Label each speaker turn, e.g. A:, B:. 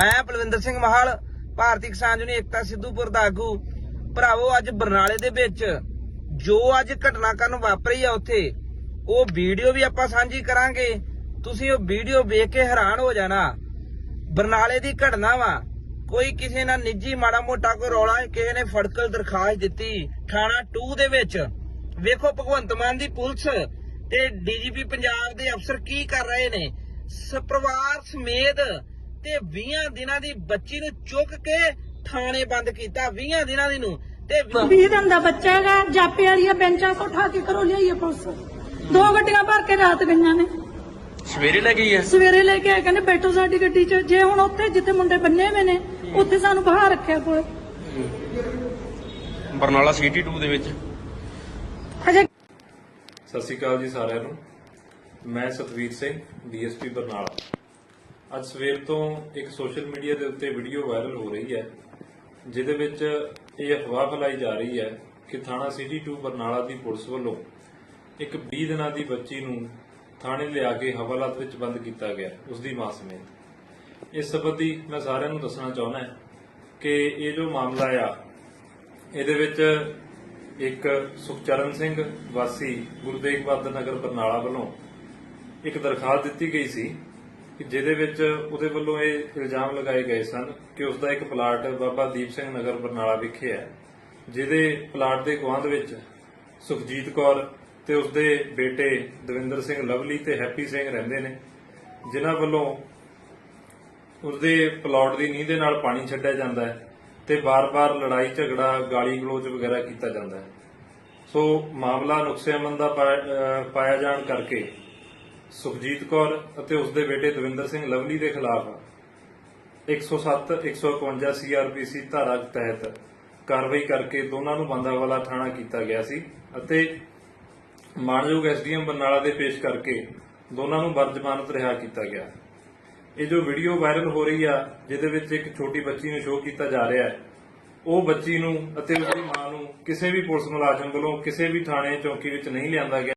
A: ਮੈਂ ਬਲਵਿੰਦਰ ਸਿੰਘ ਮਹਾਲ, ਭਾਰਤੀ ਕਿਸਾਨ ਯੂਨੀਅਨ ਏਕਤਾ ਸਿੱਧੂਪੁਰ ਦਾ ਆਗੂ। ਭਰਾਵੋ, ਅੱਜ ਬਰਨਾਲੇ ਦੇ ਵਿੱਚ ਜੋ ਅੱਜ ਘਟਨਾਕ੍ਰਮ ਵਾਪਰੀ ਆ ਉੱਥੇ, ਉਹ ਵੀਡੀਓ ਵੀ ਆਪਾਂ ਸਾਂਝੀ ਕਰਾਂਗੇ। ਤੁਸੀਂ ਉਹ ਵੀਡੀਓ ਵੇਖ ਕੇ ਹੈਰਾਨ ਹੋ ਜਾਣਾ। ਬਰਨਾਲੇ ਦੀ ਘਟਨਾ ਵਾ, ਕੋਈ ਕਿਸੇ ਨਾਲ ਨਿੱਜੀ ਮਾੜਾ ਮੋਟਾ ਕੋਈ ਰੌਲਾ, ਕਿਸੇ ਨੇ ਫੜਕਲ ਦਰਖਾਸਤ ਦਿੱਤੀ ਥਾਣਾ 2 ਦੇ ਵਿੱਚ। ਵੇਖੋ, ਭਗਵੰਤ ਮਾਨ ਦੀ ਪੁਲਿਸ ਤੇ ਡੀਜੀਪੀ ਪੰਜਾਬ ਦੇ ਅਫਸਰ ਕੀ ਕਰ ਰਹੇ ਨੇ? ਸ ਸਮੇਤ ਤੇ 20 ਦਿਨਾਂ ਦੀ ਬੱਚੀ ਨੂੰ ਚੁੱਕ ਕੇ ਥਾਣੇ ਬੰਦ ਕੀਤਾ 20 ਦਿਨਾਂ ਦੀ ਨੂੰ। ਤੇ ਵੀਹ-
B: ਵੀਹ ਦਿਨ ਦਾ ਬੱਚਾ ਹੈਗਾ ਜਾਪੇ ਵਾਲੀਆਂ ਬੈਂਚਾਂ ਤੋਂ ਉਠਾ ਕੇ ਕਰੋ ਲਿਆਈਏ ਪੁਲਿਸ। ਦੋ ਗੱਡੀਆਂ ਭਰ ਕੇ ਰਾਤ ਗਈਆਂ ਨੇ।
C: ਸਵੇਰੇ ਲੈ ਗਈ ਹੈ
B: ਸਵੇਰੇ ਲੈ ਕੇ ਆਏ ਕਹਿੰਦੇ ਬੈਠੋ ਸਾਡੀ ਗੱਡੀ 'ਚ। ਜੇ ਹੁਣ ਉੱਥੇ ਜਿੱਥੇ ਮੁੰਡੇ ਬੰਨੇ ਹੋਏ ਨੇ ਉੱਥੇ ਸਾਨੂੰ ਬਾਹਰ ਰੱਖਿਆ ਕੋਲ।
C: ਬਰਨਾਲਾ ਸਿਟੀ 2 ਦੇ ਵਿੱਚ।
B: ਹਜੇ
D: ਸਤਿ ਸ਼੍ਰੀ ਅਕਾਲ ਜੀ ਸਾਰਿਆਂ ਨੂੰ। ਮੈਂ ਸਤਵੀਰ ਸਿੰਘ ਡੀਐਸਪੀ ਬਰਨਾਲਾ। ਅੱਜ ਸਵੇਰ ਤੋਂ ਇੱਕ ਸੋਸ਼ਲ ਮੀਡੀਆ ਦੇ ਉੱਤੇ ਵੀਡੀਓ ਵਾਇਰਲ ਹੋ ਰਹੀ ਹੈ, ਜਿਹਦੇ ਵਿੱਚ ਇਹ ਅਫਵਾਹ ਫੈਲਾਈ ਜਾ ਰਹੀ ਹੈ ਕਿ ਥਾਣਾ ਸਿਟੀ 2 ਬਰਨਾਲਾ ਦੀ ਪੁਲਿਸ ਵੱਲੋਂ ਇੱਕ 20 ਦਿਨਾਂ ਦੀ ਬੱਚੀ ਨੂੰ ਥਾਣੇ ਲਿਆ ਕੇ ਹਵਾਲਾਤ ਵਿੱਚ ਬੰਦ ਕੀਤਾ ਗਿਆ ਉਸ ਦੀ ਮਾਂ ਸਮੇਤ। ਇਸ ਸੰਬੰਧੀ ਮੈਂ ਸਾਰਿਆਂ ਨੂੰ ਦੱਸਣਾ ਚਾਹੁੰਦਾ ਕਿ ਇਹ ਜੋ ਮਾਮਲਾ ਆ, ਇਹਦੇ ਵਿੱਚ ਇੱਕ ਸੁਖਚਰਨ ਸਿੰਘ ਵਾਸੀ ਗੁਰੂ ਤੇਗ ਬਹਾਦਰ ਨਗਰ ਬਰਨਾਲਾ ਵੱਲੋਂ ਇੱਕ ਦਰਖਾਸਤ ਦਿੱਤੀ ਗਈ ਸੀ ਜਿਹਦੇ ਵਿੱਚ ਉਹਦੇ ਵੱਲੋਂ ਇਹ ਇਲਜ਼ਾਮ ਲਗਾਏ ਗਏ ਸਨ ਕਿ ਉਸ ਦਾ ਇੱਕ ਪਲਾਟ ਬਾਬਾ ਦੀਪ ਸਿੰਘ ਨਗਰ ਬਰਨਾਲਾ ਵਿਖੇ ਹੈ, ਜਿਹਦੇ ਪਲਾਟ ਦੇ ਗੁਆਂਢ ਵਿੱਚ ਸੁਖਜੀਤ ਕੌਰ ਤੇ ਉਸਦੇ ਬੇਟੇ ਦਵਿੰਦਰ ਸਿੰਘ ਲਵਲੀ ਤੇ ਹੈਪੀ ਸਿੰਘ ਰਹਿੰਦੇ ਨੇ, ਜਿਨ੍ਹਾਂ ਵੱਲੋਂ ਉਸਦੇ ਪਲਾਟ ਦੀ ਨੀਂਹ ਦੇ ਨਾਲ ਪਾਣੀ ਛੱਡਿਆ ਜਾਂਦਾ ਹੈ ਤੇ ਬਾਰ-ਬਾਰ ਲੜਾਈ, ਝਗੜਾ, ਗਾਲੀ ਗਲੋਚ ਵਗੈਰਾ ਕੀਤਾ ਜਾਂਦਾ ਹੈ। ਸੋ ਮਾਮਲਾ ਨੁਕਸੇਮੰਦ ਦਾ ਪਾਇਆ ਪਾਇਆ ਜਾਣ ਕਰਕੇ ਸੁਖਜੀਤ ਕੌਰ ਅਤੇ ਉਸਦੇ ਬੇਟੇ ਦਵਿੰਦਰ ਸਿੰਘ ਲਵਲੀ ਦੇ ਖਿਲਾਫ 107 151 ਸੀਆਰਪੀਸੀ ਧਾਰਾ ਤਹਿਤ ਕਾਰਵਾਈ ਕਰਕੇ ਦੋਨਾਂ ਨੂੰ ਬੰਦਾਵਾਲਾ ਥਾਣਾ ਕੀਤਾ ਗਿਆ ਸੀ ਅਤੇ ਮਾਨਯੋਗ ਐਸਡੀਐਮ ਬਰਨਾਲਾ ਦੇ ਪੇਸ਼ ਕਰਕੇ ਦੋਨਾਂ ਨੂੰ ਬਰਜ਼ਮਾਨਤ ਰਿਹਾ ਕੀਤਾ ਗਿਆ। ਇਹ ਜੋ ਵੀਡੀਓ ਵਾਇਰਲ ਹੋ ਰਹੀ ਆ, ਜਿਹਦੇ ਵਿੱਚ ਇੱਕ ਛੋਟੀ ਬੱਚੀ ਨੂੰ ਸ਼ੋਅ ਕੀਤਾ ਜਾ ਰਿਹਾ ਹੈ, ਉਹ ਬੱਚੀ ਨੂੰ ਅਤੇ ਉਸਦੀ ਮਾਂ ਨੂੰ ਕਿਸੇ ਵੀ ਪੁਲਿਸ ਮੁਲਾਜ਼ਮ ਵੱਲੋਂ ਕਿਸੇ ਵੀ ਥਾਣੇ, ਚੌਕੀ ਵਿੱਚ ਨਹੀਂ ਲਿਆਂਦਾ ਗਿਆ।